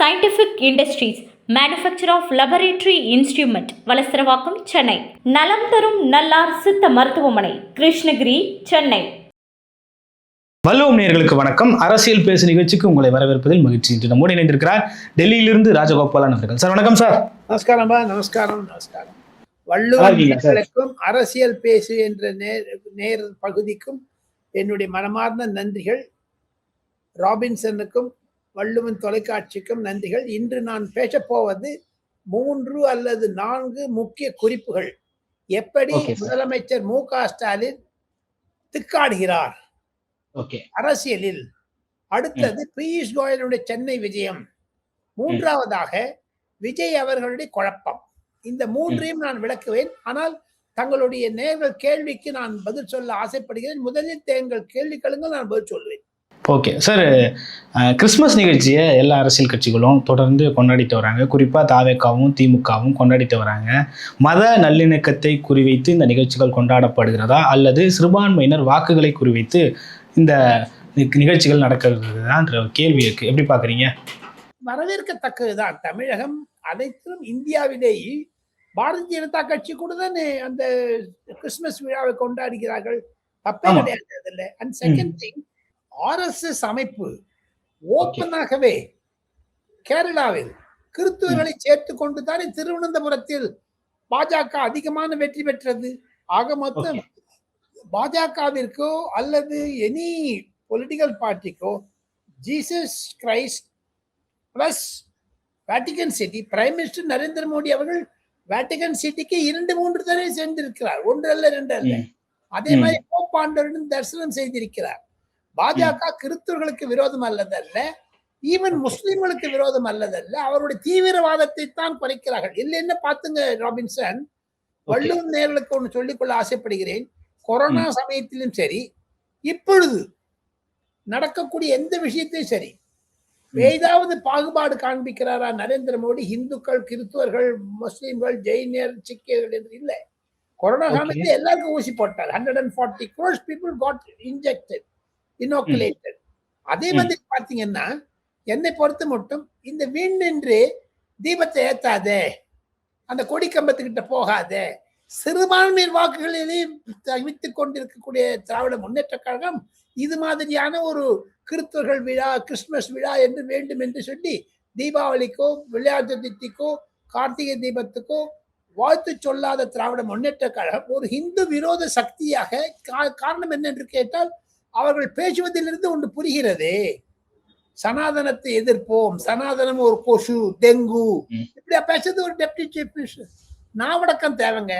Scientific industries manufacture of laboratory instrument Valasaravakkam Chennai. நலம் தரும் நல்லார் சித்த மருத்துவமனை கிருஷ்ணகிரி சென்னை. வல்லுவம் நேயர்களுக்கு வணக்கம். அரசியல் பேசு நிகழ்ச்சிக்கு உங்களை வரவேற்பதில் மகிழ்ச்சி இன்று நம்மோடு இணைந்திருக்கிறார் டெல்லியிலிருந்து ராஜகோபாலன் அவர்கள். சார் வணக்கம் சார். நமஸ்காரம் நமஸ்காரம் நல்லா வள்ளுவர் இருக்கீங்களா சார்? நேயர்களுக்கும் அரசியல் பேசு என்ற நேர் நேர் பகுதிக்கும் என்னுடைய மனமார்ந்த நன்றிகள். ராபின்சனுக்கும் வள்ளுவன் தொலைக்காட்சிக்கும் நன்றிகள். இன்று நான் பேசப் போவது மூன்று அல்லது நான்கு முக்கிய குறிப்புகள். எப்படி. முதலமைச்சர் மு க ஸ்டாலின் திக்காடுகிறார்? அரசியலில். அடுத்தது பியூஷ் கோயலுடைய சென்னை விஜயம். மூன்றாவதாக விஜய் அவர்களுடைய குழப்பம். இந்த மூன்றையும் நான் விளக்குவேன். ஆனால் தங்களுடைய நேர்கள் கேள்விக்கு நான் பதில் சொல்ல ஆசைப்படுகிறேன். முதலில் தேங்கள் கேள்வி கேளுங்கள் நான் பதில் சொல்வேன். ஓகே சார் கிறிஸ்மஸ் நிகழ்ச்சியை எல்லா அரசியல் கட்சிகளும் தொடர்ந்து கொண்டாடிட்டு வராங்க. குறிப்பாக தாவேக்காவும் திமுகவும் கொண்டாடிட்டு வராங்க. மத நல்லிணக்கத்தை குறிவைத்து இந்த நிகழ்ச்சிகள் கொண்டாடப்படுகிறதா? அல்லது சிறுபான்மையினர் வாக்குகளை குறிவைத்து இந்த நிகழ்ச்சிகள் நடக்கிறதுதான்ற கேள்வி இருக்கு. எப்படி பார்க்குறீங்க? வரவேற்கத்தக்கதுதான். தமிழகம் அனைத்திலும் இந்தியாவிலேயே பாரதிய ஜனதா கட்சி கூட தானே அந்த கிறிஸ்துமஸ் விழாவை கொண்டாடுகிறார்கள். தப்பே. கிடையாது அதுல அண்ட் செகண்ட் திங் ஆர்எஸ்எஸ் அமைப்பு ஓப்பனாகவே கேரளாவில் கிறிஸ்துவர்களை சேர்த்து கொண்டு தானே திருவனந்தபுரத்தில் பாஜக அதிகமான வெற்றி பெற்றது? ஆக மொத்தம் பாஜகவிற்கோ அல்லது any political பார்ட்டிக்கோ Jesus Christ plus Vatican City prime minister Narendra Modi அவர்கள் வேட்டிகன் சிட்டிக்கு இரண்டு மூன்று தடவை சென்றிருக்கிறார் ஒன்று அல்ல ரெண்டு அல்ல. அதே. மாதிரி போப்பாண்டவரிடம் தரிசனம் செய்திருக்கிறார். பாஜக கிறிஸ்தவர்களுக்கு விரோதம் அல்லதல்ல ஈவன் முஸ்லிம்களுக்கு விரோதம் அல்லதல்ல அவருடைய தீவிரவாதத்தை தான் குறைக்கிறார்கள் இல்லைன்னு பாத்துங்க ராபின்சன்? வள்ளுவர் நேர்களுக்கு ஒன்று சொல்லிக்கொள்ள ஆசைப்படுகிறேன். கொரோனா சமயத்திலும் சரி இப்பொழுது நடக்கக்கூடிய எந்த விஷயத்தையும் சரி. ஏதாவது பாகுபாடு காண்பிக்கிறாரா நரேந்திர மோடி? இந்துக்கள் கிறிஸ்துவர்கள் முஸ்லிம்கள் ஜெயினியர் சிக்கியர்கள் என்று இல்லை. கொரோனா. காலத்தில் எல்லாருக்கும் ஊசி போட்டார். Hundred and forty crores people got injected inoculated அதே. மாதிரி பாத்தீங்கன்னா என்னை பொறுத்த மட்டும் இந்த வீணென்று தீபத்தை ஏத்தாதே அந்த கொடி கம்பத்துக்கிட்ட போகாதே சிறுபான்மையின் வாக்குகளிலே தவித்துக் கொண்டிருக்கக்கூடிய திராவிட முன்னேற்ற கழகம் இது மாதிரியான ஒரு கிறிஸ்தவர்கள் விழா கிறிஸ்துமஸ் விழா என்று வேண்டும் என்று சொல்லி தீபாவளிக்கோ விளையாட்டு சதுர்த்திக்கோ கார்த்திகை தீபத்துக்கோ வாழ்த்து சொல்லாத திராவிட முன்னேற்ற கழகம் ஒரு இந்து விரோத சக்தியாக காரணம் என்ன என்று கேட்டால் அவர்கள் பேசுவதிலிருந்து ஒன்று புரிகிறதே. சனாதனத்தை எதிர்ப்போம். சனாதனம் ஒரு கொசு டெங்கு. இப்படியா பேசுறது ஒரு டெப்டி சீஃப் மினிஸ்டர் நாவடக்கம் தேவைங்க.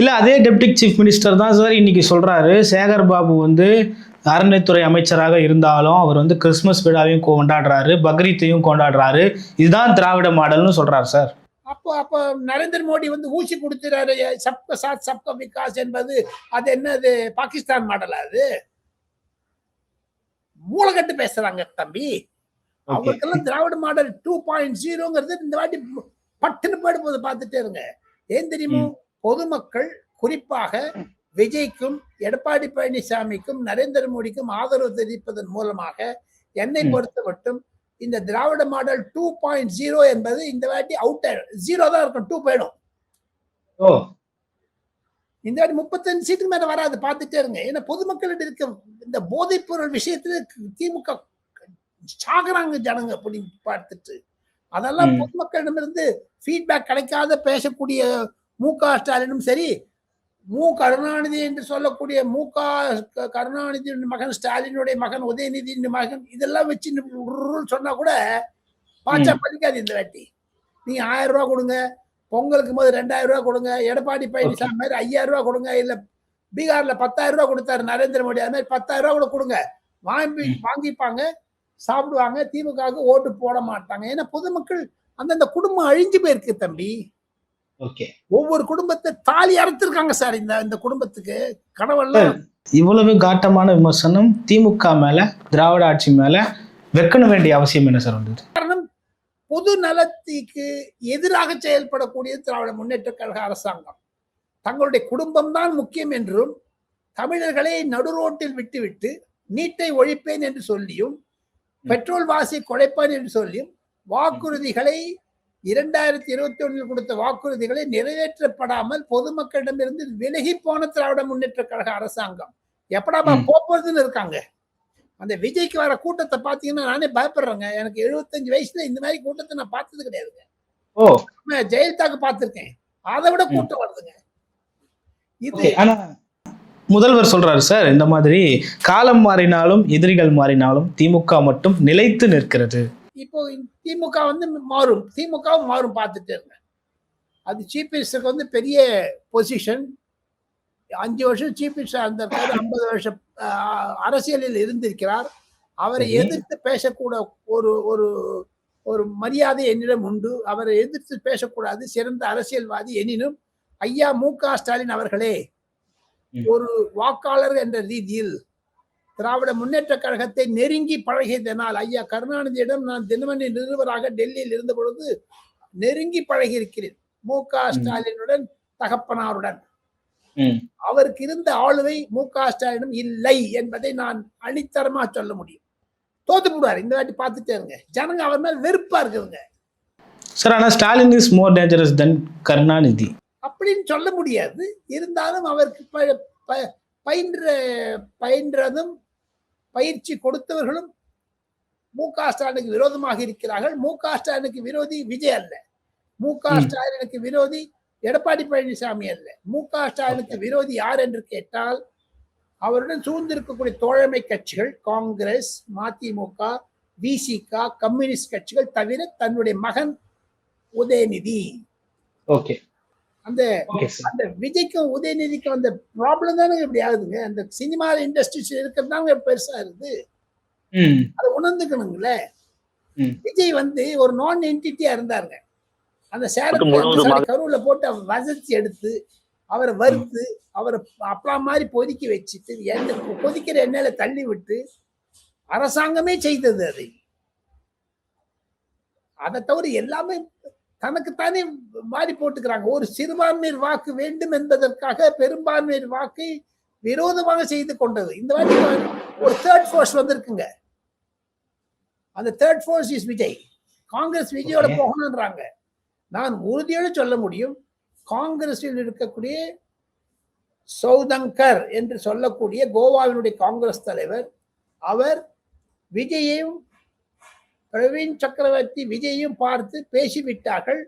இல்லை அதே டெப்டி சீஃப் மினிஸ்டர் தான் சார் இன்னைக்கு சொல்றாரு. சேகர் பாபு வந்து அறநிலைத்துறை அமைச்சராக இருந்தாலும் அவர் வந்து கிறிஸ்மஸ் விழாவையும் கொண்டாடுறாரு பக்ரீத்தையும் கொண்டாடுறாரு. இதுதான் திராவிட மாடல்னு சொல்றாரு சார் அப்போ அப்போ நரேந்திர மோடி வந்து ஊசி கொடுத்துறாரு சப்க சாத் சப்க விகாஸ் என்பது அது என்னது? பாகிஸ்தான் மாடலா அது? மூலக்கட்டு பேசுறாங்க தம்பி. அவங்களுக்கெல்லாம் திராவிட மாடல் டூ பாயிண்ட் ஜீரோங்கிறது இந்த வாட்டி பட்டுன்னு போயிட்டு போது பார்த்துட்டே இருங்க. ஏன் தெரியுமோ? பொதுமக்கள் குறிப்பாக விஜய்க்கும் எடப்பாடி பழனிசாமிக்கும் நரேந்திர மோடிக்கும் ஆதரவு தெரிவிப்பதன் மூலமாக என்னை. பொறுத்த மட்டும் இந்த Dravida model two point zero என்பது இந்த வாட்டி அவுட் ஜீரோ தான் இருக்கும் டூ போயிடும். ஓ. இந்த வாட்டி முப்பத்தஞ்சு சீட்டுக்கு மேல வராது. பார்த்துட்டே இருங்க. ஏன்னா பொதுமக்களிடம் இருக்க இந்த போதைப் பொருள் விஷயத்துல திமுக சாகுறாங்க ஜனங்க அப்படி பார்த்துட்டு. அதெல்லாம். பொதுமக்களிடமிருந்து ஃபீட்பேக் கிடைக்காத பேசக்கூடிய மு க ஸ்டாலினும் சரி மு கருணாநிதி என்று சொல்லக்கூடிய மு க கருணாநிதியின் மகன் ஸ்டாலினுடைய மகன் உதயநிதியின் மகன் இதெல்லாம் வச்சு சொன்னா கூட பாச்சா பலிக்காது இந்த வாட்டி. நீங்க ஆயிரம் ரூபாய் கொடுங்க. பொங்கலுக்கு போது ரெண்டாயிரம் ரூபாய் கொடுங்க எடப்பாடி பழனிசாமி மாதிரி ஐயாயிரம் ரூபாய் கொடுங்க இல்ல பீகார்ல பத்தாயிரம் ரூபாய் கொடுத்தாரு நரேந்திர மோடி அது மாதிரி பத்தாயிரம் ரூபாய் கூட கொடுங்க. வாங்கி. வாங்கிப்பாங்க சாப்பிடுவாங்க திமுகவுக்கு ஓட்டு போட மாட்டாங்க. ஏன்னா பொதுமக்கள் அந்தந்த குடும்பம் அழிஞ்சு போயிருக்கு தம்பி. ஓகே. ஒவ்வொரு குடும்பத்தை தாலி அறுத்திருக்காங்க சார் இந்த இந்த குடும்பத்துக்கு. கனவெல்லாம் இவ்வளவு காட்டமான விமர்சனம் திமுக மேல திராவிட ஆட்சி மேல வைக்கணும் வேண்டிய அவசியம் என்ன சார் வந்தது? பொது நலத்திற்கு எதிராக செயல்படக்கூடிய திராவிட முன்னேற்ற கழக அரசாங்கம். தங்களுடைய குடும்பம் தான் முக்கியம் என்றும் தமிழர்களை நடுரோட்டில் விட்டுவிட்டு நீட்டை ஒழிப்பேன் என்று சொல்லியும் பெட்ரோல் வாசி குறைப்பேன் என்று சொல்லியும் வாக்குறுதிகளை இரண்டாயிரத்தி இருபத்தி ஒண்ணில் கொடுத்த வாக்குறுதிகளை நிறைவேற்றப்படாமல் பொதுமக்களிடமிருந்து விலகி போன திராவிட முன்னேற்ற கழக அரசாங்கம். எப்படாப்பா ம். போக்குவரத்துன்னு இருக்காங்க. அந்த விஜய்க்கு வர கூட்டத்தை பாத்தீங்கன்னா நானே பயப்படுறேங்க. எனக்கு 75 வயசுல இந்த மாதிரி கூட்டத்தை நான் பார்த்தது கிடையாதுங்க. ஓ. ஜெயலலிதாக்கு பார்த்திருக்கேன். அதை விட கூட்டம் வருதுங்க. இது ஆனா முதல்வர் சொல்றாரு சார் இந்த மாதிரி காலம் மாறினாலும் எதிரிகள் மாறினாலும் திமுக மட்டும் நிலைத்து நிற்கிறது. இப்போ திமுக வந்து மாறும். திமுகவும் மாறும் பார்த்துட்டே இருங்க. அது சீஃப் மினிஸ்டருக்கு வந்து பெரிய பொசிஷன் அஞ்சு வருஷம் சீஃப் மினிஸ்டர் இருந்திருக்காரு ஐம்பது வருஷம் அரசியலில் இருந்திருக்கிறார் அவரை. எதிர்த்து பேசக்கூட ஒரு ஒரு ஒரு மரியாதை என்னிடம் உண்டு அவரை எதிர்த்து பேசக்கூடாது சிறந்த அரசியல்வாதி எனினும் ஐயா மு க ஸ்டாலின் அவர்களே. ஒரு வாக்காளர் என்ற ரீதியில் திராவிட முன்னேற்ற கழகத்தை நெருங்கி பழகியதனால் ஐயா கருணாநிதியிடம் நான் தினமணி நிருபராக டெல்லியில் இருந்த பொழுது நெருங்கி பழகி இருக்கிறேன் மு க. ஸ்டாலினுடன் தகப்பனாருடன். அவருக்கு இருந்த ஆளுமை மு க ஸ்டாலினும் இல்லை என்பதை நான் அணித்தரமா சொல்ல முடியும். தோத்து போடுவார். இந்த வாட்டி பார்த்துட்டே இருங்க. ஜனங்க அவர் மேல் வெறுப்பா இருக்குதுங்க. சார் ஆனா Stalin is more dangerous than Karunanidhi அப்படின்னு சொல்ல முடியாது. இருந்தாலும் அவருக்கு ப- ப- பயின்ற பயின்றதும் பயிற்சி கொடுத்தவர்களும் மு க ஸ்டாலினுக்கு விரோதமாக இருக்கிறார்கள். மு க ஸ்டாலினுக்கு விரோதி விஜய் அல்ல. மு க. ஸ்டாலினுக்கு விரோதி எடப்பாடி பழனிசாமி அல்ல. மு க ஸ்டாலினுக்கு விரோதி யார் என்று கேட்டால் அவருடன் சூழ்ந்திருக்கக்கூடிய தோழமை கட்சிகள் காங்கிரஸ் மதிமுக விசிக கம்யூனிஸ்ட் கட்சிகள் தவிர தன்னுடைய மகன் உதயநிதி. ஓகே அந்த அந்த விஜய்க்கும் உதயநிதிக்கும் அந்த ப்ராப்ளம் தானே இப்படி ஆகுதுங்க? அந்த சினிமா இண்டஸ்ட்ரீஸ் இருக்கிறது தாங்க பெருசா இருக்குது. அதை உணர்ந்துக்கணுங்களே. விஜய் வந்து ஒரு நான் என்டிட்டியா இருந்தாருங்க. அந்த சேரத்தை கருவுல போட்டு அவர் வசதி எடுத்து அவரை வறுத்து அவரை அப்பளா மாதிரி பொதிக்க வச்சுட்டு எண்ணெய் கொதிக்கிற எண்ணெயில தள்ளி விட்டு அரசாங்கமே செய்தது அதை. அதை தவிர எல்லாமே தனக்குத்தானே மாறி போட்டுக்கிறாங்க. ஒரு சிறுபான்மையர் வாக்கு வேண்டும் என்பதற்காக பெரும்பான்மையர் வாக்கை விரோதமாக செய்து கொண்டது. இந்த வாட்டி ஒரு தேர்ட் ஃபோர்ஸ் வந்திருக்குங்க. அந்த third force is Vijay. Congress விஜயோட. போகணுன்றாங்க நான் உறுதியோடு சொல்ல முடியும் காங்கிரஸில் இருக்கக்கூடிய சௌதங்கர் என்று சொல்லக்கூடிய கோவாவினுடைய காங்கிரஸ் தலைவர் அவர் விஜயையும் பிரவீன் சக்கரவர்த்தி விஜயையும் பார்த்து பேசிவிட்டார்கள்.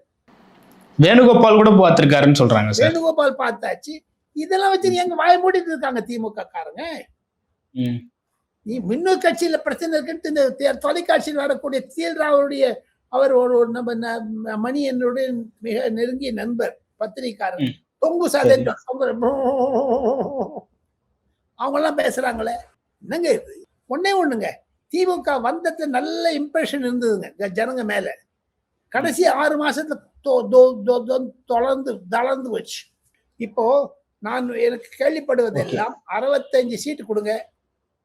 வேணுகோபால் கூட பார்த்திருக்காருன்னு சொல்றாங்க சார். வேணுகோபால் பார்த்தாச்சு. இதெல்லாம் வச்சு எங்க வாய மூடிட்டு இருக்காங்க திமுக காரங்க நீ மின்னூர் கட்சியில பிரச்சனை இருக்குன்னு இந்த தொலைக்காட்சியில் வரக்கூடிய தீல்ராவுடைய அவர் ஒரு ஒரு நம்ம மணி என்னுடைய மிக நெருங்கிய நண்பர் பத்திரிக்காரர். தொங்கு அவங்க எல்லாம் பேசுறாங்களே. என்னங்க இது? ஒண்ணே ஒண்ணுங்க. திமுக வந்ததுல நல்ல இம்ப்ரெஷன் இருந்ததுங்க ஜனங்க மேல. கடைசி ஆறு மாசத்துல தொடர்ந்து தளர்ந்து போச்சு. இப்போ நான் எனக்கு கேள்விப்படுவதெல்லாம் அறுபத்தஞ்சு சீட்டு கொடுங்க.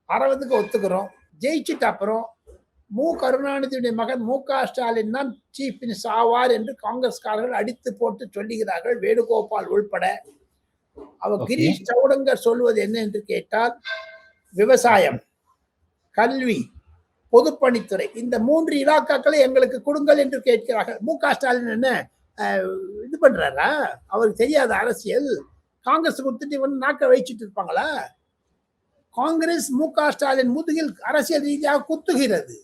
அறுபதுக்கு ஒத்துக்கிறோம். ஜெயிச்சுட்டு அப்புறம் மு. கருணாநிதியுடைய மகன் மு. க. ஸ்டாலின் தான் சீஃப் மினிஸ்டர் ஆவார் என்று காங்கிரஸ்காரர்கள் அடித்து போட்டு சொல்லுகிறார்கள். வேணுகோபால் உள்பட. அவர். கிரீஷ் சவுடங்கர் சொல்வது என்ன என்று கேட்டால் விவசாயம் கல்வி பொதுப்பணித்துறை இந்த மூன்று இலாக்காக்களை எங்களுக்கு கொடுங்கள் என்று கேட்கிறார்கள். மு. க. ஸ்டாலின் என்ன இது பண்றாரா? அவருக்கு தெரியாத அரசியல். காங்கிரஸ் கொடுத்துட்டு இவன் நாக்க வச்சுட்டு இருப்பாங்களா? காங்கிரஸ் மு. க. ஸ்டாலின் முதுகில் அரசியல் ரீதியாக குத்துகிறது.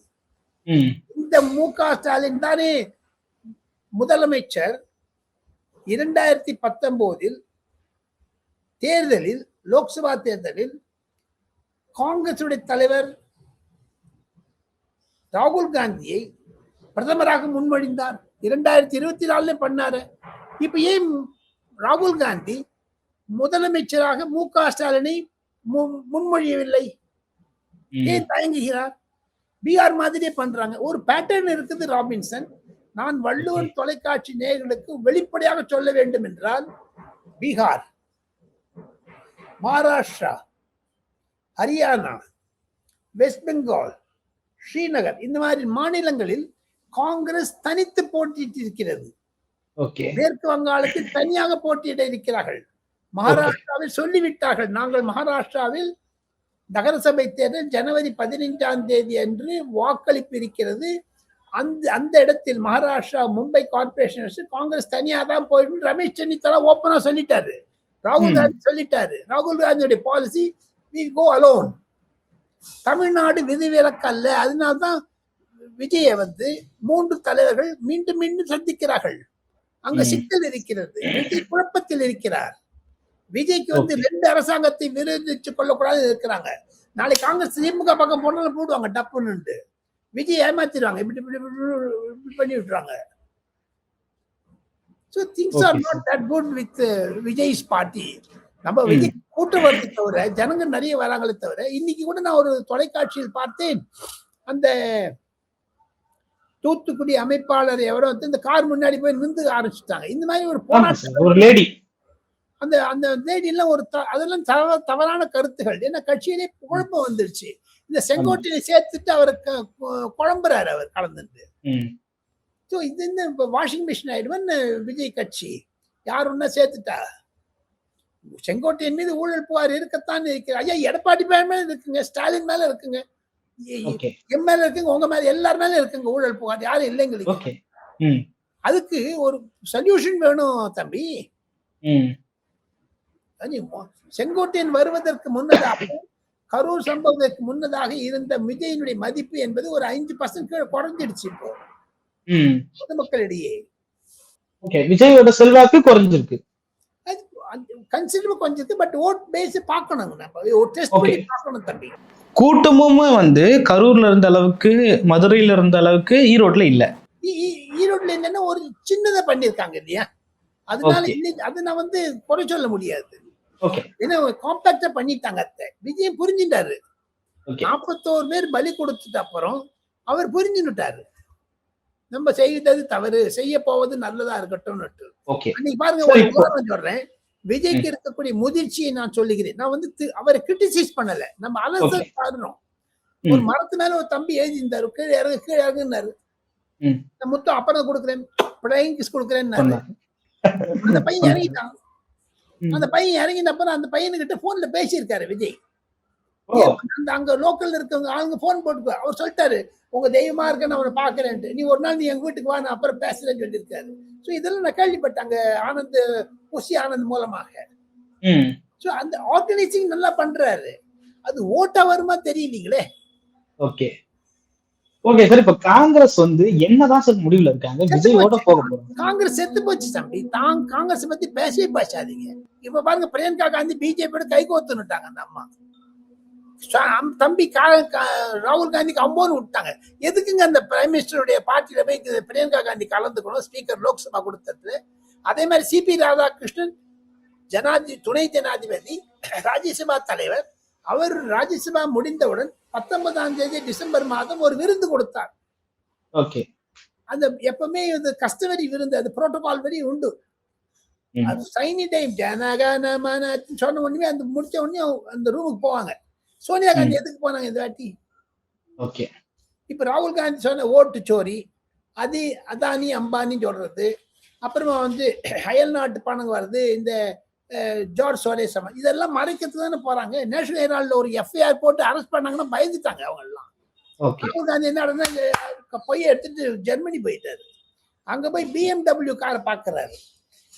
இந்த மு க ஸ்டாலின் தானே முதலமைச்சர். இரண்டாயிரத்தி பத்தொன்பதில் தேர்தலில் லோக்சபா தேர்தலில் காங்கிரசுடைய தலைவர் ராகுல் காந்தியை பிரதமராக முன்மொழிந்தார். இரண்டாயிரத்தி இருபத்தி நாலுல பண்ணாரு. இப்ப ஏன் ராகுல் காந்தி முதலமைச்சராக மு க ஸ்டாலினை முன்மொழியவில்லை. ஏன் தயங்குகிறார்? பீகார் மாதிரியே பண்றாங்க. ஒரு பேட்டர்ன் இருக்குது ராபின்சன் நான் வள்ளுவன் தொலைக்காட்சி நேயர்களுக்கு வெளிப்படையாக சொல்ல வேண்டும் என்றால் பீகார் மகாராஷ்டிரா ஹரியானா வெஸ்ட் பெங்கால் ஸ்ரீநகர் இந்த மாதிரி மாநிலங்களில் காங்கிரஸ் தனித்து போட்டியிட்டு இருக்கிறது ஓகே மேற்கு வங்காளத்தில் தனியாக போட்டியிட இருக்கிறார்கள். மகாராஷ்டிராவில் சொல்லிவிட்டார்கள். நாங்கள் மகாராஷ்டிராவில் நகரசபை தேர்தல் ஜனவரி பதினைஞ்சாம் தேதி அன்று வாக்களிப்பு இருக்கிறது. அந்த அந்த இடத்தில் மகாராஷ்டிரா மும்பை கார்பரேஷன் காங்கிரஸ் தனியா தான் போயிட்டு ரமேஷ் சென்னித்தலா ஓப்பனா சொல்லிட்டாரு. ராகுல். காந்தி சொல்லிட்டாரு. ராகுல் காந்தியுடைய policy we go alone Tamil Nadu விதிவிலக்கு அல்ல அதனால்தான் விஜயை வந்து மூன்று தலைவர்கள் மீண்டும் மீண்டும் சந்திக்கிறார்கள். அங்க. சிக்கல் இருக்கிறது. விஜய் குழப்பத்தில் இருக்கிறார். விஜய்க்கு வந்து ரெண்டு அரசாங்கத்தை விரோதிச்சு கொள்ளக்கூடாது இருக்கிறாங்க. நாளைக்கு காங்கிரஸ் திமுக பக்கம் போனாலும் போடுவாங்க டப்புன்னு விஜய் ஏமாத்திடுவாங்க இப்படி இப்படி பண்ணி விட்டுறாங்க. So things are not that good with Vijay's party நம்ம ம். விஜய் கூட்டம் வருது தவிர ஜனங்க நிறைய வராங்களே தவிர இன்னைக்கு கூட நான் ஒரு தொலைக்காட்சியில் பார்த்தேன். அந்த தூத்துக்குடி அமைப்பாளர் எவரோ வந்து இந்த கார் முன்னாடி போய் நின்று ஆரம்பிச்சுட்டாங்க. இந்த மாதிரி ஒரு போராட்டம் ஒரு லேடி அந்த அந்த லேடி எல்லாம் ஒரு அதெல்லாம் தவ- தவறான கருத்துகள். ஏன்னா கட்சியிலே குழப்பம் வந்துருச்சு. இந்த செங்கோட்டையை சேர்த்துட்டு அவர் குழம்புறாரு அவர் கலந்துட்டு. ஸோ இது என்ன இப்போ வாஷிங் மிஷின் ஆயிடுவேன் விஜய் கட்சி. யார் ஒன்னா சேர்த்துட்டா? செங்கோட்டையன் மீது ஊழல் புகார் இருக்கத்தான் இருக்கு ஐயா எடப்பாடி மேல மேல இருக்குங்க ஸ்டாலின் மேல இருக்குங்க. எம் மேல இருக்குங்க உங்க மேல எல்லார் மேல இருக்குங்க ஊழல் புகார் யாரும் இல்லைங்களுக்கு அதுக்கு ஒரு சொல்யூஷன் வேணும் தம்பி. செங்கோட்டையன் வருவதற்கு முன்னதாக கரூர் சம்பவத்திற்கு முன்னதாக இருந்த விஜயனுடைய மதிப்பு என்பது ஒரு ஐந்து பர்சன்ட் கீழே குறைஞ்சிடுச்சு இப்போ. பொதுமக்களிடையே. விஜயோட செல்வாக்கு குறைஞ்சிருக்கு. கன்சிடர் கொஞ்சம் பட் ஓட் பேஸ் பார்க்கணும் நம்ம. ஒரு டெஸ்ட் பண்ணி Okay. பார்க்கணும் தம்பி. கூட்டமும் வந்து கரூர்ல இருந்த அளவுக்கு மதுரையில இருந்த அளவுக்கு ஈரோட்ல இல்ல. ஈரோட்ல என்னன்னா ஒரு சின்னதை பண்ணிருக்காங்க இல்லையா? அதனால அதை நான் வந்து குறை சொல்ல முடியாது. ஏன்னா காம்பாக்டா பண்ணிட்டாங்க அத்தை. விஜய் புரிஞ்சுட்டாரு. நாற்பத்தோரு பேர் பலி கொடுத்துட்ட அப்புறம் அவர் புரிஞ்சுட்டாரு நம்ம செய்தது தவறு செய்ய போவது நல்லதா அன்னைக்கு பாருங்க ஒரு உதாரணம் சொல்றேன். விஜய்க்கு இருக்கக்கூடிய முதிர்ச்சியை நான் சொல்லுகிறேன். நான் வந்து அவரை கிரிட்டிசைஸ் பண்ணல. நம்ம அலசல் பாடுறோம் ம். ஒரு மரத்து மேல ஒரு தம்பி எழுதியிருந்தாரு. கீழே இறங்கு கீழே இறங்குனாரு முத்தம் அப்புறம் கொடுக்குறேன். பிளைங் கிஸ் கொடுக்குறேன்னு. அந்த பையன் இறங்கிட்டான். அந்த பையன் இறங்கின அப்புறம் அந்த பையனுக்கிட்ட போன்ல பேசியிருக்காரு விஜய். அந்த அங்க லோக்கல்ல இருக்கவங்க ஆளுங்க போன் போட்டு அவர் சொல்லிட்டாரு உங்க தெய்வமா இருக்க நான் அவனை பாக்குறேன்ட்டு நீ ஒரு நாள் நீ எங்க வீட்டுக்கு வா நான் அப்புறம் பேசுறேன்னு சொல்லியிருக்காரு. ஸோ இதெல்லாம் நான் கேள்விப்பட்டாங்க ஆனந்த் புஷி ஆனந்த் மூலமாக. ஸோ அந்த ஆர்கனைசிங் நல்லா பண்றாரு. அது ஓட்டா வருமா தெரியலீங்களே. ஓகே. ஓகே சார் இப்ப காங்கிரஸ் வந்து என்னதான் சார் முடிவுல இருக்காங்க? விஜயோட போக போறாங்க. காங்கிரஸ் செத்து போச்சு தம்பி. தான் காங்கிரஸ் பத்தி பேசவே பேசாதீங்க. இப்ப பாருங்க பிரியங்கா காந்தி பிஜேபியோட கை கோத்துனுட்டாங்க அந்த அம்மா. தம்பி ராகுல் காந்திக்கு அம்போன்னு விட்டாங்க. எதுக்குங்க அந்த பிரைம் மினிஸ்டருடைய பார்ட்டியில போய் பிரியங்கா காந்தி கலந்துக்கணும்? ஸ்பீக்கர் லோக்சபா கொடுத்தது அதே மாதிரி சிபி ராதாகிருஷ்ணன் ஜனாதி துணை ஜனாதிபதி ராஜ்யசபா தலைவர் அவர் ராஜ்யசபா முடிந்தவுடன் பத்தொன்பதாம் தேதி டிசம்பர் மாதம் ஒரு விருந்து கொடுத்தார். ஓகே. அந்த எப்பவுமே இது கஸ்டமரி விருந்து அது புரோட்டோகால் வரி உண்டு. அது சைனி டைம் ஜனகணமன சொன்ன உடனே அந்த முடிச்ச உடனே அந்த ரூமுக்கு போவாங்க. சோனியா காந்தி எதுக்கு போனாங்க இந்த வாட்டி? ஓகே. இப்ப ராகுல் காந்தி சொன்ன ஓட்டு சோரி அது அதானி அம்பானி சொல்றது. அப்புறமா வந்து அயல் நாட்டு பணம் வருது. இந்த ஜார்ஜ் சோரேஸ் அம்மா இதெல்லாம் மறைக்கிறதுக்கு தானே போறாங்க. நேஷனல் ஹெரால்ட்ல ஒரு எஃப்ஐஆர் போட்டு அரெஸ்ட் பண்ணாங்கன்னா பயந்துட்டாங்க அவங்க எல்லாம் ஓகே. ராகுல் காந்தி என்ன நடந்தா பொய்ய எடுத்துட்டு ஜெர்மனி போயிட்டாரு. அங்க போய் பிஎம்டபிள்யூ காரை பார்க்கறாரு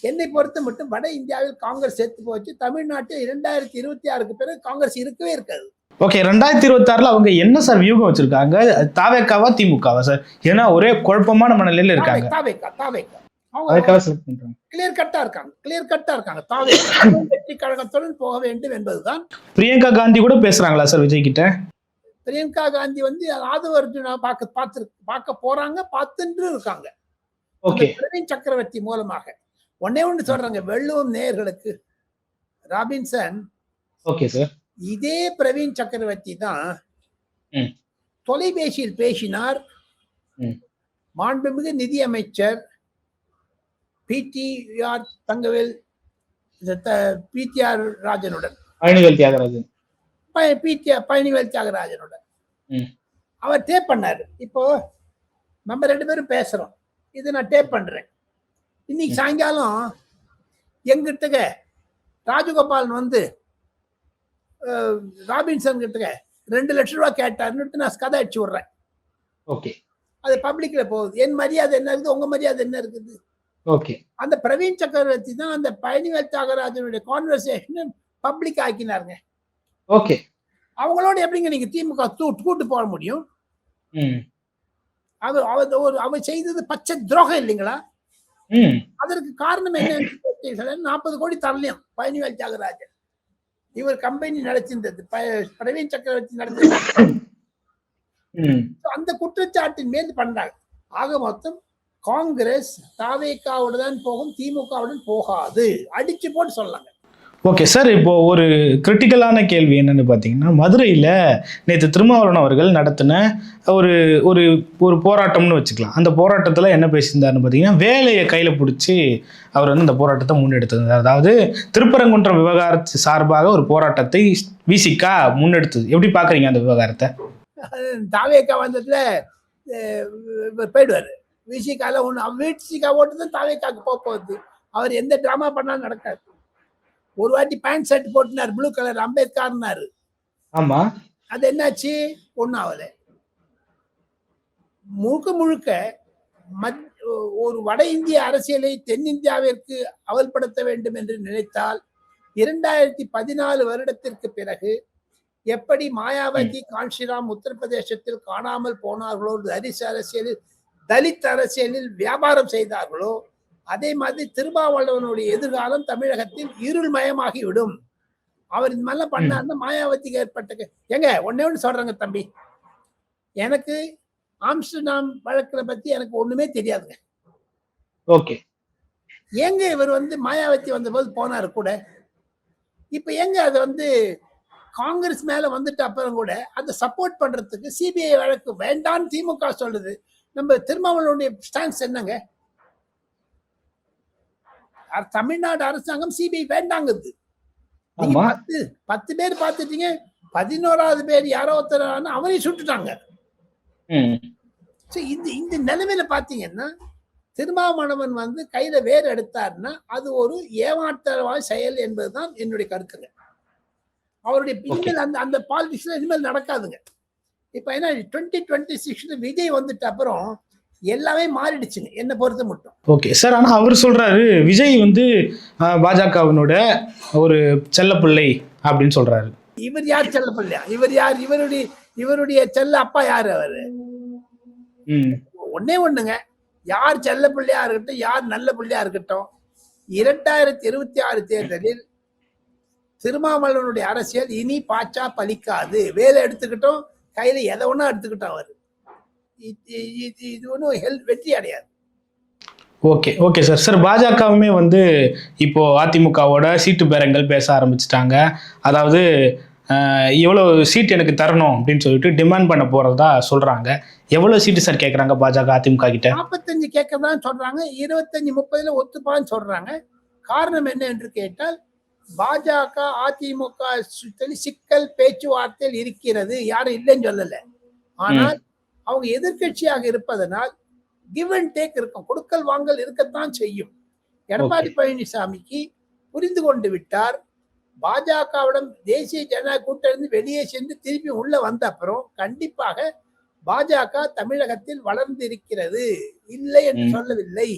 என்னை பொறுத்த மட்டும் வட இந்தியாவில் காங்கிரஸ் செத்து போச்சு. தமிழ்நாட்டில் இரண்டாயிரத்தி இருபத்தி ஆறுக்கு பிறகு காங்கிரஸ் இருக்கவே இருக்காது. ஓகே ரெண்டாயிரத்தி இருபத்தி ஆறுல அவங்க என்ன சார் வியூகம் வச்சிருக்காங்க? தாவேக்காவா திமுகவா சார்? ஏன்னா ஒரே குழப்பமான மனநிலையில இருக்காங்க. தாவேக்கா தாவேக்கா. அதுக்காக செலக்ட் பண்றாங்க. கிளியர் கட்டா இருக்காங்க. கிளியர் கட்டா இருக்காங்க. தாவே வெற்றி கழகத்துடன் போக வேண்டும் என்பதுதான் பிரியங்கா காந்தி கூட பேசுறாங்களா சார் விஜய் கிட்ட பிரியங்கா காந்தி வந்து அர்ஜுனா பார்க்க பார்த்து பார்க்க போறாங்க பார்த்துட்டு இருக்காங்க. ஓகே. பிரவீன் சக்கரவர்த்தி மூலமாக. ஒன்னே ஒன்று சொல்றாங்க வெள்ளுவம் நேயர்களுக்கு ராபின்சன் ஓகே சார். இதே பிரவீன் சக்கரவர்த்தி தான் ம். தொலைபேசியில் பேசினார். ம். மாண்புமிகு நிதி அமைச்சர் பிடிஆர் தங்கவேல் பிடிஆர் ராஜனுடன். பழனிவேல் தியாகராஜன். பிடிஆர் பழனிவேல் தியாகராஜனுடன். அவர் டேப் பண்ணாரு. இப்போ நம்ம ரெண்டு பேரும் பேசுறோம். இது நான் டேப் பண்றேன். இன்னைக்கு. சாயங்காலம் எங்கிட்டக ராஜகோபாலன் வந்து ராபின்சன் கிட்டக ரெண்டு லட்சம் ரூபாய் கேட்டாருன்னுட்டு நான் கதை அடிச்சு விடுறேன். ஓகே. அது பப்ளிக்ல போகுது. என் மரியாதை என்ன இருக்குது? உங்க மரியாதை என்ன இருக்குது? ஓகே அந்த பிரவீன் சக்கரவர்த்தி தான் அந்த பழனிவேல் தியாகராஜனுடைய கான்வர்சேஷன் பப்ளிக் ஆக்கினாருங்க. ஓகே அவங்களோட எப்படிங்க நீங்க திமுக கூட்டு போக முடியும்? அவர் அவர் ஒரு அவர் செய்தது பச்சை துரோகம் இல்லைங்களா? அதற்கு காரணம் என்ன நாற்பது கோடி தரலையும் பழனிவேல் தியாகராஜன்? இவர் கம்பெனி நடத்திருந்தது பிரவீன் சக்கரவர்த்தி நடத்திருந்தது அந்த குற்றச்சாட்டின் மீது பண்றாங்க. ஆக மொத்தம் காங்கிரஸ் தாவேக்காவுடன் தான் போகும் திமுகவுடன் போகாது. அடிச்சு போட்டு சொல்லலாங்க. ஓகே சார் இப்போ ஒரு கிரிட்டிக்கலான கேள்வி என்னன்னு பார்த்தீங்கன்னா மதுரையில் நேற்று திருமாவளவன் அவர்கள் நடத்தின ஒரு ஒரு ஒரு போராட்டம்னு வச்சுக்கலாம். அந்த போராட்டத்தில் என்ன பேசியிருந்தாருன்னு பார்த்தீங்கன்னா வேலையை கையில் பிடிச்சி அவர் வந்து இந்த போராட்டத்தை முன்னெடுத்திருந்தார். அதாவது திருப்பரங்குன்றம் விவகாரத்து சார்பாக ஒரு போராட்டத்தை விசிகா முன்னெடுத்தது. எப்படி பார்க்குறீங்க அந்த விவகாரத்தை? தாவேக்கா வந்ததுல போயிடுவாரு. விசிகால ஒன்று விசிகா ஓட்டு தாவேக்காக்கு போக போகுது. அவர் எந்த ட்ராமா பண்ணாலும் நடக்காது. ஒரு வாட்டி பேண்ட் ஷர்ட் போட்டுனார் ப்ளூ கலர் அம்பேத்கர்னாரு. ஆமாம் அது என்னாச்சு? ஒன்றும் ஆகலை முழுக்க முழுக்க மத் ஒரு வட இந்திய அரசியலை தென்னிந்தியாவிற்கு அமல்படுத்த வேண்டும் என்று நினைத்தால் இரண்டாயிரத்தி பதினாலு வருடத்திற்கு பிறகு எப்படி மாயாவதி காஞ்சிராம் உத்தரப்பிரதேசத்தில் காணாமல் போனார்களோ தலித் அரசியலில் தலித் அரசியலில் வியாபாரம் செய்தார்களோ அதே மாதிரி திருமாவளவனுடைய எதிர்காலம் தமிழகத்தில் இருள்மயமாகிவிடும். அவர் இந்த மாதிரிலாம் பண்ணாருன்னா மாயாவதிக்கு ஏற்பட்ட கே- ஏங்க ஒண்ணே ஒன்று சொல்றேங்க தம்பி. எனக்கு ஆம்ஸ்டர்டாம் வழக்குல பத்தி எனக்கு ஒண்ணுமே தெரியாதுங்க. ஓகே. ஏங்க இவர் வந்து மாயாவதி வந்தபோது போனாரு கூட? இப்ப எங்க அது வந்து காங்கிரஸ் மேல வந்துட்ட அப்புறம் கூட அதை சப்போர்ட் பண்றதுக்கு சிபிஐ வழக்கு வேண்டான்னு திமுக சொல்லுது. நம்ம திருமாவளவனுடைய ஸ்டான்ஸ் என்னங்க? தமிழ்நாடு அரசாங்கம் சிபிஐ வேண்டாங்குது. பத்து பத்து பேர் பார்த்துட்டீங்க பதினோராவது பேர் யாரோ ஒருத்தர் அவரையும் சுட்டுட்டாங்க. இந்த இந்த நிலைமையில பாத்தீங்கன்னா திருமாவளவன் வந்து கையில வேர் எடுத்தாருன்னா அது ஒரு ஏமாற்றவாய் செயல் என்பதுதான் என்னுடைய கருத்துங்க. அவருடைய இனிமேல் அந்த அந்த பாலிடிக்ஸ்ல இனிமேல் நடக்காதுங்க. இப்ப என்ன டுவெண்ட்டி டுவெண்ட்டி சிக்ஸ்ல விஜய் வந்துட்ட அப்புறம் எல்லாமே மாறிடுச்சுங்க. என்னை பொறுத்த மட்டும். ஓகே சார் ஆனால் அவர் சொல்றாரு விஜய் வந்து பாஜகவினோட ஒரு செல்லப்பிள்ளை அப்படின்னு சொல்றாரு. இவர் யார் செல்ல பிள்ளையா இவர் யார்? இவருடைய இவருடைய செல்ல அப்பா யாரு அவரு? ம். ஒண்ணே ஒண்ணுங்க. யார் செல்ல பிள்ளையா இருக்கட்டும் யார் நல்ல பிள்ளையா இருக்கட்டும் இரண்டாயிரத்தி இருபத்தி ஆறு தேர்தலில் திருமாவளவனுடைய அரசியல் இனி பாச்சா பலிக்காது வேலை எடுத்துக்கிட்டோம் கையில எதை ஒண்ணா எடுத்துக்கிட்டோம் அவர். இது- ஒன்றும் ஹெல்ப் வெற்றி அடையாது. Okay okay sir. சார் பாஜகவுமே வந்து இப்போ அதிமுகவோட சீட்டு பேரங்கள் பேச ஆரம்பிச்சிட்டாங்க. அதாவது எவ்வளோ சீட் எனக்கு தரணும் அப்படின்னு சொல்லிட்டு டிமாண்ட் பண்ண போறதா சொல்றாங்க. எவ்வளோ சீட்டு சார் கேட்குறாங்க பாஜக அதிமுக கிட்ட? நாற்பத்தஞ்சு கேட்கதான் சொல்றாங்க. இருபத்தஞ்சு முப்பதுல ஒத்துப்பான்னு சொல்றாங்க. காரணம் என்ன என்று கேட்டால் பாஜக அதிமுக சிக்கல் பேச்சுவார்த்தையில் இருக்கிறது. யாரும் இல்லைன்னு சொல்லல. ஆனால் அவங்க எதிர்க்கட்சியாக இருப்பதனால் கிவ் அண்ட் டேக் இருக்கும். கொடுக்கல் வாங்கல் இருக்கத்தான் செய்யும். எடப்பாடி பழனிசாமிக்கு புரிந்து கொண்டு விட்டார். பாஜகவிடம் தேசிய ஜனநாயக கூட்டணி வெளியே சென்று திருப்பி உள்ள வந்த அப்புறம் கண்டிப்பாக பாஜக தமிழகத்தில் வளர்ந்து இருக்கிறது இல்லை என்று. சொல்லவில்லை.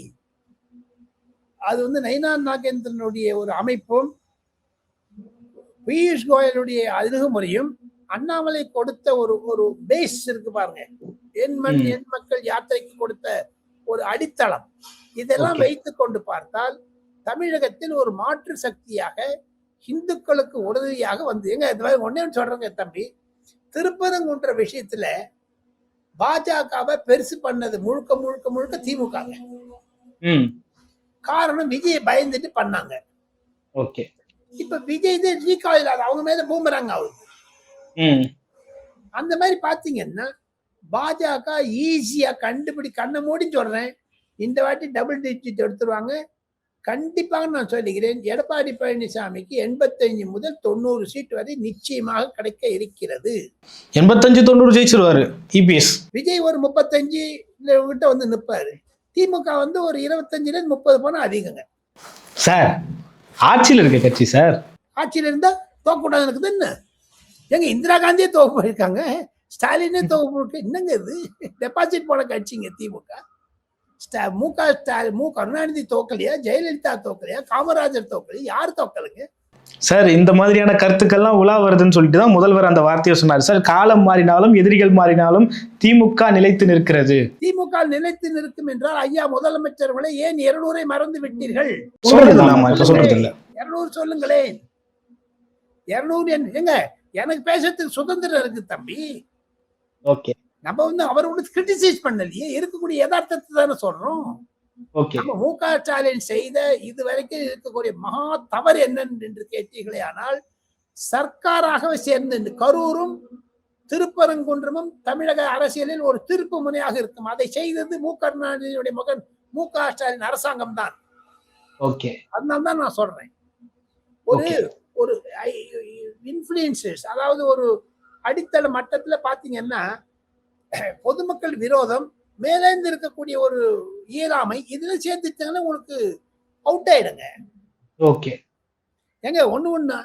அது வந்து நைனான் நாகேந்திரனுடைய ஒரு அமைப்பும் பியூஷ் கோயலுடைய அணுகுமுறையும் அண்ணாமலை கொடுத்த ஒரு ஒரு பேஸ் இருக்கு பாருங்க. என் மண் ம். என் மக்கள் யாத்திரைக்கு கொடுத்த ஒரு அடித்தளம். இதெல்லாம். வைத்துக் கொண்டு பார்த்தால் தமிழகத்தில் ஒரு மாற்று சக்தியாக இந்துக்களுக்கு உதவியாக வந்து எங்க இந்த மாதிரி ஒன்னே சொல்றேங்க தம்பி. திருப்பரங்குன்ற விஷயத்துல பாஜகவை பெருசு பண்ணது முழுக்க முழுக்க முழுக்க திமுக காரணம் விஜய் பயந்துட்டு பண்ணாங்க. ஓகே. இப்ப விஜய் இது ரீகாயில் ஆகுது அவங்க மேல பூமராங்க ஆகுது. அந்த மாதிரி பாத்தீங்கன்னா பாஜக ஈஸியா கண்டுபிடி கண்ணை மூடி சொல்றேன். இந்த வாட்டி டபுள் டிஜிட் எடுத்துருவாங்க. கண்டிப்பாக நான் சொல்லுகிறேன் எடப்பாடி பழனிசாமிக்கு எண்பத்தஞ்சு முதல் தொண்ணூறு சீட் வரை நிச்சயமாக கிடைக்க இருக்கிறது. எண்பத்தஞ்சு தொண்ணூறு ஜெயிச்சிருவாரு E இபிஎஸ் விஜய் ஒரு முப்பத்தஞ்சு கிட்ட வந்து நிப்பாரு. திமுக வந்து ஒரு இருபத்தஞ்சுல இருந்து முப்பது போனா அதிகங்க. சார் ஆட்சியில் இருக்க கட்சி சார். ஆட்சியில் இருந்தால் தோக்கக்கூடாது எனக்கு என்ன? எங்க இந்திரா காந்தியே தோக்க போயிருக்காங்க. ஸ்டாலினே தோக்க என்னங்க இது? டெபாசிட் போட கட்சிங்க திமுக. ஸ்டா- மு க ஸ்டாலின் மு கருணாநிதி தோக்கலையா? ஜெயலலிதா தோக்கலையா? காமராஜர் தோக்கலையா? யார் தோக்கலுங்க? சார் இந்த மாதிரியான கருத்துக்கள்லாம் உலா வருதுன்னு சொல்லிட்டு தான் முதல்வர் அந்த வார்த்தையை சொன்னார். சார் காலம் மாறினாலும் எதிரிகள் மாறினாலும் திமுக நிலைத்து நிற்கிறது. திமுக நிலைத்து நிற்கும் என்றால் ஐயா முதலமைச்சர்களை ஏன் இருநூறை மறந்து விட்டீர்கள்? சொல்றது இல்லாம இப்ப சொல்றது இல்ல இருநூறு சொல்லுங்களேன். இருநூறு எங்க? எனக்கு பேசுறதுக்கு சுதந்திரம் இருக்கு தம்பி. ஓகே. நம்ம வந்து அவரோட கிரிட்டிசைஸ் பண்ணலையே. இருக்கக்கூடிய யதார்த்தத்தை தானே சொல்றோம். மு க ஸ்டாலின் செய்த இதுவரைக்கும் இருக்கக்கூடிய மகா தவறு என்னன்னு என்று கேட்டீர்களே ஆனால் சர்க்காராகவே சேர்ந்து கரூரும் திருப்பரங்குன்றமும் தமிழக அரசியலில் ஒரு திருப்பு முனையாக இருக்கும். அதை செய்தது மு. கருணாநிதியுடைய மகன் மு. க. ஸ்டாலின் அரசாங்கம் தான் ஓகே. அதனால தான் நான் சொல்றேன். ஒரு. ஒரு இன்ஃபுளுசஸ் அதாவது ஒரு அடித்தள மட்டத்துல பாத்தீங்கன்னா பொதுமக்கள் விரோதம் மேலேந்து இருக்கக்கூடிய ஒரு இயலாமை இதுல சேர்த்துட்டாங்கன்னா உங்களுக்கு அவுட் ஆயிடுங்க. ஓகே. ஏங்க ஒண்ணு ஒண்ணு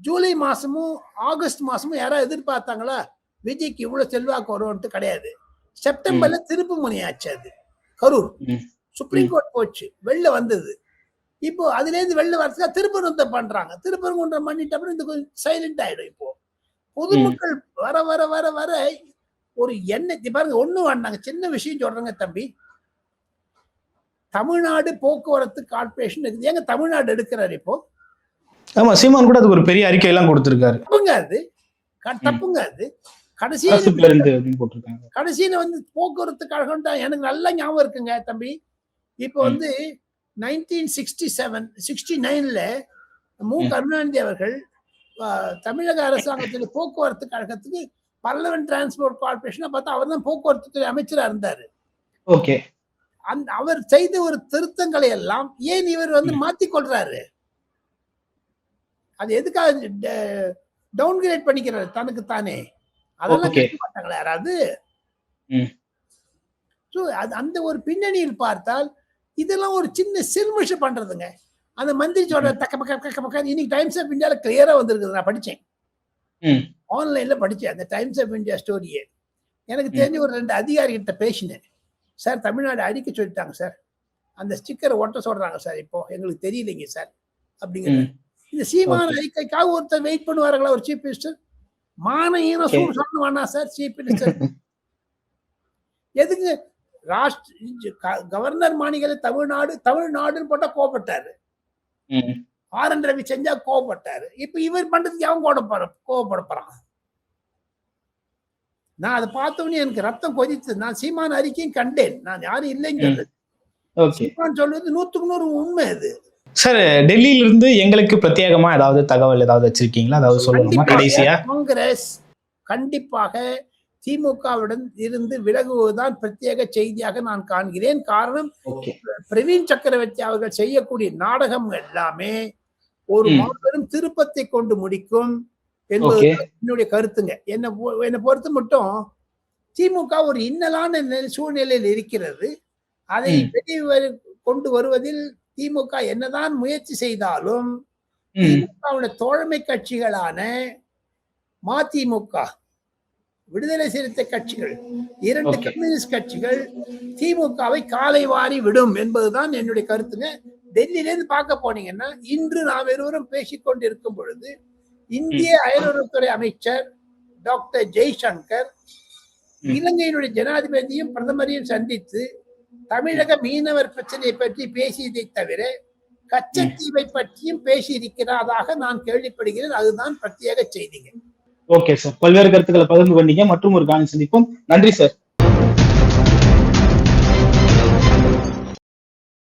ஜூலை மாசமும் ஆகஸ்ட் மாசமும் யாராவது எதிர்பார்த்தாங்களா விஜய்க்கு இவ்வளவு செல்வாக்கு வரும்ன்ட்டு கிடையாது. செப்டம்பர்ல திருப்பு முனையாச்சு அது கரூர். சுப்ரீம் கோர்ட் போச்சு வெளில வந்தது. இப்போ அதுல இருந்து வெளில வரதுக்காக திருப்பரங்குன்றம் பண்றாங்க. திருப்பரங்குன்றம் பண்ணிட்ட அப்புறம் இந்த கொஞ்சம் சைலண்ட் ஆயிடும் இப்போ. பொதுமக்கள் வர வர வர வர ஒரு எண்ணெய் பாருங்க ஒண்ணு வேண்டாங்க. சின்ன விஷயம் சொல்றேங்க தம்பி. தமிழ்நாடு போக்குவரத்து கார்பரேஷன் இருக்குது. ஏங்க தமிழ்நாடு எடுக்கிறாரு இப்போ? ஆமா சீமான் கூட அதுக்கு ஒரு பெரிய அறிக்கை எல்லாம் கொடுத்திருக்காரு. தப்புங்க அது. தப்புங்க அது. கடைசியில கடைசியில வந்து போக்குவரத்து கழகம் தான் எனக்கு நல்லா ஞாபகம் இருக்குங்க தம்பி. இப்போ. வந்து நைன்டீன் சிக்ஸ்டி செவன் சிக்ஸ்டி நைன்ல மு. கருணாநிதி அவர்கள் தமிழக அரசாங்கத்தில் போக்குவரத்து கழகத்துக்கு பல்லவன் டிரான்ஸ்போர்ட் கார்பரேஷன் பார்த்தா அவர் தான் போக்குவரத்து துறை அமைச்சரா இருந்தாரு. ஓகே. அந்த அவர் செய்த ஒரு திருத்தங்களை எல்லாம் ஏன் இவர் வந்து. மாத்தி கொள்றாரு? அது எதுக்காக டவுன்கிரேட் பண்ணிக்கிறாரு? தனக்கு தானே. அதெல்லாம். கேட்க மாட்டாங்களா யாராவது. ஸோ அது அந்த ஒரு பின்னணியில் பார்த்தால் இதெல்லாம் ஒரு சின்ன சில்மிஷ பண்றதுங்க. அந்த மந்திரி சொல்ற தக்க பக்க தக்க பக்க இன்னைக்கு டைம்ஸ் ஆஃப் இந்தியால கிளியரா வந்திருக்குது. நான் படிச்சேன். ஆன்லைன்ல படிச்சேன் அந்த டைம்ஸ் ஆஃப் இந்தியா ஸ்டோரியே எனக்கு. தெரிஞ்ச ஒரு ரெண்டு அதிகாரிகிட்ட பேசினேன் சார் தமிழ்நாடு அடிக்க சொல்லிட்டாங்க சார் அந்த ஸ்டிக்கரை ஒட்ட சொல்றாங்க சார் இப்போ எங்களுக்கு தெரியலைங்க சார் அப்படிங்கிற. இந்த சீமான. அறிக்கைக்காக ஒருத்தர் வெயிட் பண்ணுவார்களா ஒரு சீஃப் மினிஸ்டர் மான ஈன Okay. சூடு வேணா சார் சீஃப் மினிஸ்டர் எதுக்கு ராஷ்டிர கவர்னர் மாநில தமிழ்நாடு தமிழ்நாடுன்னு போட்டா கோபப்பட்டாரு. ஆர் என் ரவி செஞ்சா கோவப்பட்டாரு. இப்ப இவர் பண்றதுக்கு அவன் கோபப்பட கோவப்பட போறான். நான் அதை பார்த்தவொடனே எனக்கு ரத்தம் கொதித்து நான் சீமான் அறிக்கையும் கண்டேன். நான் யாரும் இல்லைன்னு. சொல்றது சீமான் சொல்வது நூத்துக்கு நூறு உண்மை அது. சார் டெல்லியில இருந்து எங்களுக்கு பிரத்யேகமா ஏதாவது தகவல் ஏதாவது வச்சிருக்கீங்களா? அதாவது சொல்லணுமா? கடைசியா? காங்கிரஸ் கண்டிப்பாக திமுகவுடன் இருந்து விலகுவதுதான் பிரத்யேக செய்தியாக நான் காண்கிறேன். காரணம் பிரவீன் சக்கரவர்த்தி அவர்கள் செய்யக்கூடிய நாடகம் எல்லாமே ஒரு. மாபெரும் திருப்பத்தை கொண்டு முடிக்கும் என்பது என்னுடைய கருத்துங்க என்னை என்னை பொறுத்த மட்டும் திமுக ஒரு இன்னலான நிலை- சூழ்நிலையில் இருக்கிறது அதை. வெளியே கொண்டு வருவதில் திமுக என்னதான் முயற்சி செய்தாலும். திமுகவுடைய தோழமை கட்சிகளான மதிமுக விடுதலை சிறுத்தை கட்சிகள் இரண்டு. கம்யூனிஸ்ட் கட்சிகள் திமுகவை காலை வாரி விடும் என்பதுதான் என்னுடைய கருத்துங்க டெல்லியிலேருந்து பார்க்க போனீங்கன்னா இன்று நாம் இருவரும் பேசிக் கொண்டிருக்கும் பொழுது இந்திய அயலுறவுத்துறை அமைச்சர் டாக்டர் ஜெய்சங்கர். இலங்கையினுடைய ஜனாதிபதியும் பிரதமரையும் சந்தித்து தமிழக மீனவர் பிரச்சனையை பற்றி பேசியதை தவிர கச்சத்தீவை பற்றியும் பேசியிருக்கிறதாக நான் கேள்விப்படுகிறேன். அதுதான் பிரத்யேக செய்திங்க ஓகே சார். பல்வேறு கருத்துக்களை பகிர்ந்து கொண்டீங்க. மற்றும் ஒரு காணி சந்திப்போம். நன்றி சார்.